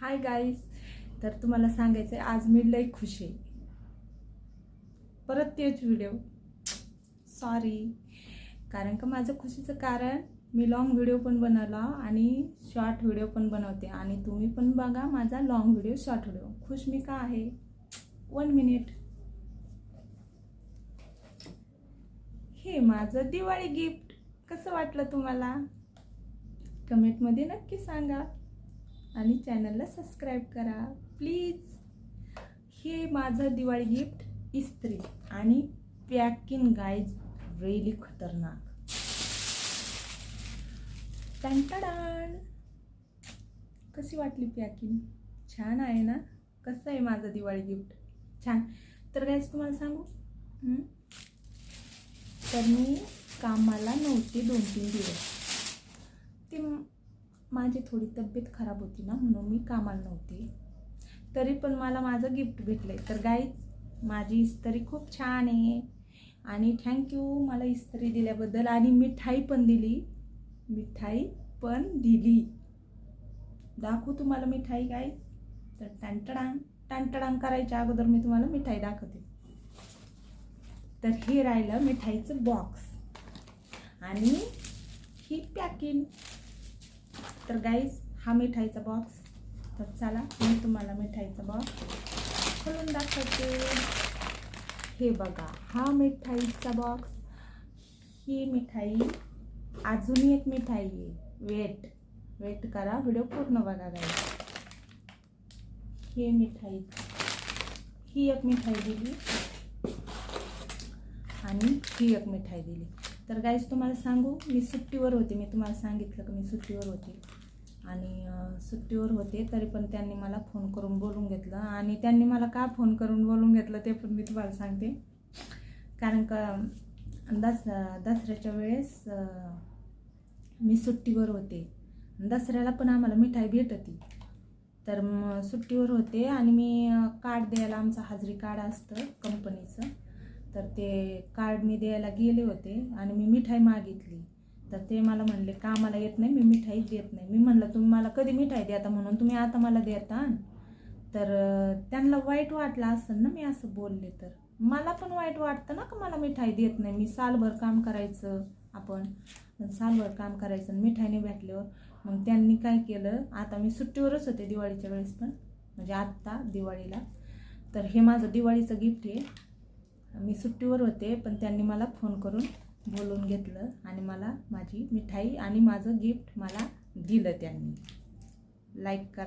Hi guys तर तुम्हाला सांगायचं आहे आज मी लई खुश आहे. परत तेच व्हिडिओ सॉरी कारण का माझं खुशीचं कारण मी लॉंग व्हिडिओ पण बनवला आणि शॉर्ट व्हिडिओ पण बनवते. आणि तुम्ही पण बघा माझा लॉंग व्हिडिओ शॉर्ट व्हिडिओ खुश मी का आहे? वन मिनिट हे माझं दिवाळी गिफ्ट कसं वाटलं तुम्हाला? कमेंटमध्ये नक्की सांगा. आणि चॅनलला सबस्क्राईब करा. प्लीज. हे माझं दिवाळी गिफ्ट इस्त्री आणि पॅकिंग गाईज रेली खतरनाक. टंटडान कशी वाटली पॅकिंग छान आहे ना? कसं आहे माझं दिवाळी गिफ्ट? छान. तर गाईज तुम्हाला सांगू? तर मी कामाला नव्हते दोन तीन दिवस. माझी थोडी तब्येत खराब होती ना म्हणून मी कामाला नव्हते. तरी पण मला माझं गिफ्ट भेटलं आहे तर गाईज माझी इस्त्री खूप छान आहे. आणि थँक्यू मला इस्त्री दिल्याबद्दल. आणि मिठाई पण दिली. मिठाई पण दिली. दाखवू तुम्हाला मिठाई गाई तर टँटडांग टँटडांग करायच्या अगोदर मी तुम्हाला मिठाई दाखवते. तर हे राहिलं मिठाईचं बॉक्स आणि ही पॅकिंग तर गाईज हा मिठाईचा बॉक्स तर चला मी तुम्हाला मिठाईचा बॉक्स खोलून दाखवते. हे बघा हा मिठाईचा बॉक्स ही मिठाई अजूनही एक मिठाई आहे. वेट वेट करा व्हिडिओ पूर्ण बघा गाईज हे मिठाई ही एक मिठाई दिली. आणि ही एक मिठाई दिली. तर गाईज तुम्हाला सांगू मी सुट्टीवर होते. मी तुम्हाला सांगितलं की मी सुट्टीवर होते. आणि सुट्टीवर होते तरी पण त्यांनी मला फोन करून बोलून घेतलं. आणि त्यांनी मला का फोन करून बोलून घेतलं ते पण मी तुम्हाला सांगते. कारण का दस दसऱ्याच्या वेळेस मी सुट्टीवर होते. दसऱ्याला पण आम्हाला मिठाई भेटती. तर मग सुट्टीवर होते आणि मी कार्ड द्यायला आमचं हाजरी कार्ड असतं कंपनीचं. तर ते कार्ड मी द्यायला गेले होते आणि मी मिठाई मागितली. तर ते मला म्हणले का मला येत नाही? मी मिठाई देत नाही. मी म्हणलं तुम्ही मला कधी मिठाई देता म्हणून? तुम्ही आता मला देता. तर त्यांना वाईट वाटलं असेल ना मी असं बोलले तर. मला पण वाईट वाटतं ना का मला मिठाई देत नाही? मी सालभर काम करायचं आपण. सालभर काम करायचं आणि भेटल्यावर. मग त्यांनी काय केलं आता मी सुट्टीवरच होते दिवाळीच्या वेळेस पण. म्हणजे आत्ता दिवाळीला. तर हे माझं दिवाळीचं गिफ्ट आहे. मी सुट्टीवर होते पण त्यांनी मला फोन करून बोलून घेतलं आणि मला माझी मिठाई आणि माझं गिफ्ट मला दिलं त्यांनी. लाईक करा.